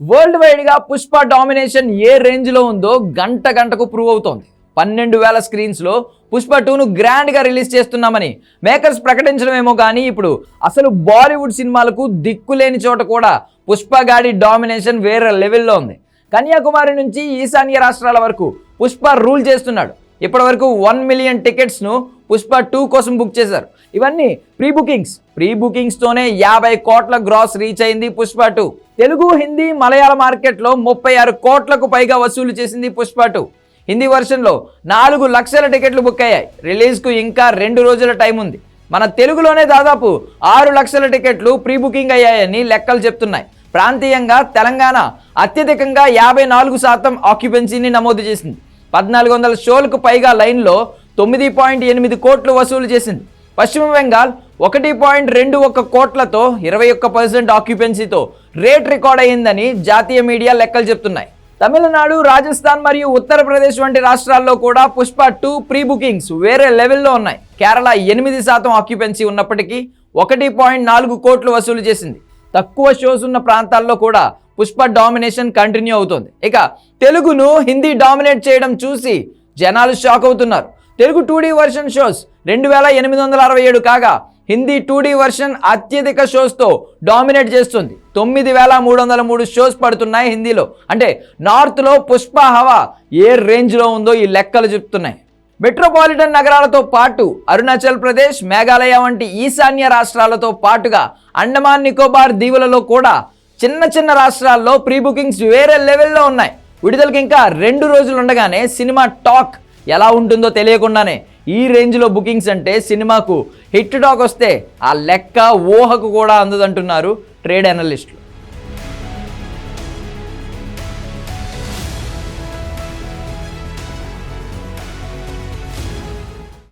World వైడ్గా Pushpa domination ఏ రేంజ్లో ఉందో గంట గంటకు ప్రూవ్ అవుతోంది. పన్నెండు వేల స్క్రీన్స్లో పుష్ప టూను గ్రాండ్గా రిలీజ్ చేస్తున్నామని మేకర్స్ ప్రకటించడమేమో కానీ ఇప్పుడు అసలు బాలీవుడ్ సినిమాలకు దిక్కులేని చోట కూడా పుష్ప గాడి డామినేషన్ వేరే లెవెల్లో ఉంది. కన్యాకుమారి నుంచి ఈశాన్య రాష్ట్రాల వరకు పుష్ప రూల్ చేస్తున్నాడు. ఇప్పటివరకు వన్ మిలియన్ టికెట్స్ను పుష్ప టూ కోసం బుక్ చేశారు. ఇవన్నీ ప్రీ బుకింగ్స్ ప్రీ బుకింగ్స్తోనే యాభై కోట్ల గ్రాస్ రీచ్ అయింది పుష్ప టూ. తెలుగు హిందీ మలయాళ మార్కెట్లో ముప్పై ఆరు కోట్లకు పైగా వసూలు చేసింది పుష్ప టూ. హిందీ వర్షన్లో నాలుగు లక్షల టికెట్లు బుక్ అయ్యాయి. రిలీజ్కు ఇంకా రెండు రోజుల టైం ఉంది. మన తెలుగులోనే దాదాపు ఆరు లక్షల టికెట్లు ప్రీ బుకింగ్ అయ్యాయని లెక్కలు చెప్తున్నాయి. ప్రాంతీయంగా తెలంగాణ అత్యధికంగా యాభై నాలుగు శాతం ఆక్యుపెన్సీని నమోదు చేసింది. పద్నాలుగు వందల షోలకు పైగా లైన్లో తొమ్మిది పాయింట్ ఎనిమిది కోట్లు వసూలు చేసింది. పశ్చిమ బెంగాల్ ఒకటి పాయింట్ రెండు ఒక్క కోట్లతో ఇరవై ఒక్క పర్సెంట్ ఆక్యుపెన్సీతో రేట్ రికార్డ్ అయ్యిందని జాతీయ మీడియా లెక్కలు చెప్తున్నాయి. తమిళనాడు రాజస్థాన్ మరియు ఉత్తరప్రదేశ్ వంటి రాష్ట్రాల్లో కూడా పుష్ప టూ ప్రీ బుకింగ్స్ వేరే లెవెల్లో ఉన్నాయి. కేరళ ఎనిమిది శాతం ఆక్యుపెన్సీ ఉన్నప్పటికీ ఒకటి పాయింట్ నాలుగు కోట్లు వసూలు చేసింది. తక్కువ షోస్ ఉన్న ప్రాంతాల్లో కూడా పుష్ప డామినేషన్ కంటిన్యూ అవుతోంది. ఇక తెలుగును హిందీ డామినేట్ చేయడం చూసి జనాలు షాక్ అవుతున్నారు. Telugu two D version shows రెండు వేల ఎనిమిది వందల అరవై ఏడు కాగా హిందీ టూ డీ వర్షన్ అత్యధిక షోస్తో డామినేట్ చేస్తుంది. తొమ్మిది వేల మూడు వందల మూడు షోస్ పడుతున్నాయి హిందీలో. అంటే నార్త్లో పుష్ప హవా ఏ రేంజ్లో ఉందో ఈ లెక్కలు చెప్తున్నాయి. మెట్రోపాలిటన్ నగరాలతో పాటు అరుణాచల్ ప్రదేశ్ మేఘాలయ వంటి ఈశాన్య రాష్ట్రాలతో పాటుగా అండమాన్ నికోబార్ దీవులలో కూడా చిన్న చిన్న రాష్ట్రాల్లో ప్రీ బుకింగ్స్ వేరే లెవెల్లో ఉన్నాయి. విడుదలకి ఇంకా రెండు రోజులు ఉండగానే సినిమా టాక్ ఎలా ఉంటుందో తెలియకుండానే ఈ రేంజ్లో బుకింగ్స్ అంటే సినిమాకు హిట్ టాక్ వస్తే ఆ లెక్క ఊహకు కూడా అందదంటున్నారు ట్రేడ్ అనలిస్టులు.